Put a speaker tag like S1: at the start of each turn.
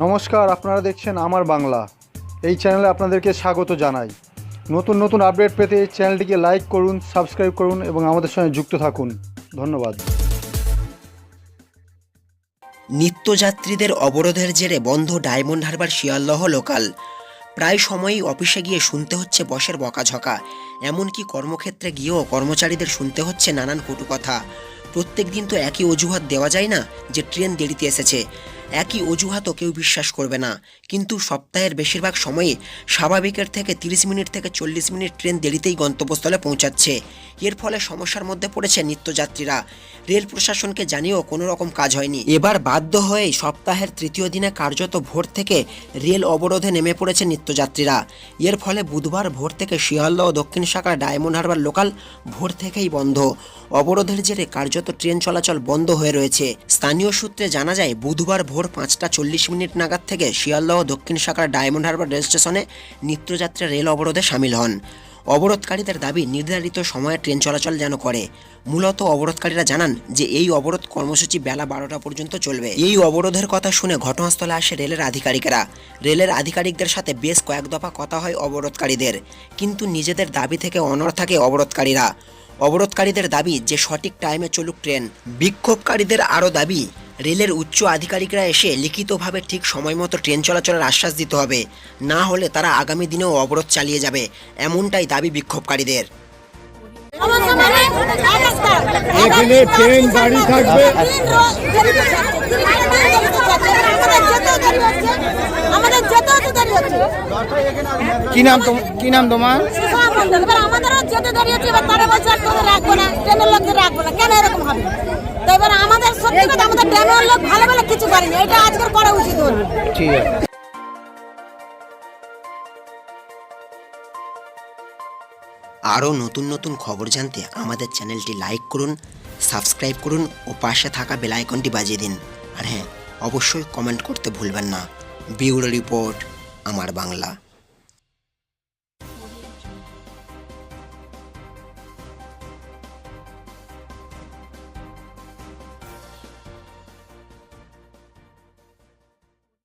S1: নমস্কার, আপনারা দেখছেন আমার বাংলা। এই চ্যানেলে আপনাদেরকে স্বাগত জানাই। নতুন নতুন আপডেট পেতে এই চ্যানেলটিকে লাইক করুন, সাবস্ক্রাইব করুন এবং আমাদের সঙ্গে যুক্ত থাকুন। ধন্যবাদ।
S2: নিত্যযাত্রীদের অবরোধের জেরে বন্ধ ডায়মন্ড হারবার শিয়ালদহ লোকাল। প্রায় সময়ই অফিসে গিয়ে শুনতে হচ্ছে বসের বকাঝকা। এমনকি কর্মক্ষেত্রে গিয়েও কর্মচারীদের শুনতে হচ্ছে নানান কটু কথা। প্রত্যেক দিন তো একই অজুহাত দেওয়া যায় না যে ট্রেন দেরিতে এসেছে। একই অজুহাতও কেউ বিশ্বাস করবে না। কিন্তু সপ্তাহের বেশিরভাগ সময়ই স্বাভাবিকের থেকে তিরিশ মিনিট থেকে চল্লিশ মিনিট ট্রেন দেরিতেই গন্তব্যস্থলে পৌঁছাচ্ছে। এর ফলে সমস্যার মধ্যে পড়েছে নিত্যযাত্রীরা। রেল প্রশাসনকে জানিয়েও কোনো রকম কাজ হয়নি। এবার বাধ্য হয়েই সপ্তাহের তৃতীয় দিনে কার্যত ভোর থেকে রেল অবরোধে নেমে পড়েছে নিত্যযাত্রীরা। এর ফলে বুধবার ভোর থেকে শিয়ালদহ দক্ষিণ শাখার ডায়মন্ড হারবার লোকাল ভোর থেকেই বন্ধ। অবরোধের জেরে কার্যত ট্রেন চলাচল বন্ধ হয়ে রয়েছে। স্থানীয় সূত্রে জানা যায়, বুধবার ভোর পাঁচটা চল্লিশ মিনিট নাগাদ থেকে শিয়ালদহ, দক্ষিণ শাখার ডায়মন্ড হারবার রেল স্টেশনে নিত্যযাত্রী রেল অবরোধে সামিল হন। অবরোধকারীদের দাবি, নির্ধারিত সময়ে ট্রেন চলাচল যেন করে। মূলত অবরোধকারীরা জানান যে, এই অবরোধ কর্মসূচি বেলা বারোটা পর্যন্ত চলবে। এই অবরোধের কথা শুনে ঘটনাস্থলে আসে রেলের আধিকারিকেরা। রেলের আধিকারিকদের সাথে বেশ কয়েক দফা কথা হয় অবরোধকারীদের। কিন্তু নিজেদের দাবি থেকে অনড় থাকে অবরোধকারীরা। অবরোধকারীদের দাবি যে, সঠিক টাইমে চলুক ট্রেন। বিক্ষোভকারীদের আরও দাবি রেলের উচ্চ আধিকারিকরা এসে লিখিতভাবে ঠিক সময় মতো ট্রেন চলাচলের আশ্বাস দিতে হবে। না হলে তারা আগামী দিনেও অবরোধ চালিয়ে যাবে এমনটাই দাবি বিক্ষোভকারীদের।
S3: এখানে ট্রেন গাড়ি থাকবে।
S4: আমাদের যেতে হচ্ছে দেরি হচ্ছে
S3: কি নাম কি নাম তোমার?
S4: সুষমা মণ্ডল। এবার আমাদেরও যেতে দেরি এবার তারা বলছে আর তোদের রাখব না ট্রেনের লোকদের রাখব না কেন এরকম হবে তো এবার আমাদের সত্যি কথা আমাদের ট্রেনের লোক ভালো ভালো কিছু করেনি এটা আজকের করা উচিত ওর
S2: আরও নতুন নতুন খবর জানতে আমাদের চ্যানেলটি লাইক করুন, সাবস্ক্রাইব করুন ও পাশে থাকা বেল আইকনটি বাজিয়ে দিন। আর হ্যাঁ অবশ্যই কমেন্ট করতে ভুলবেন না। বিউরো রিপোর্ট, আমার বাংলা।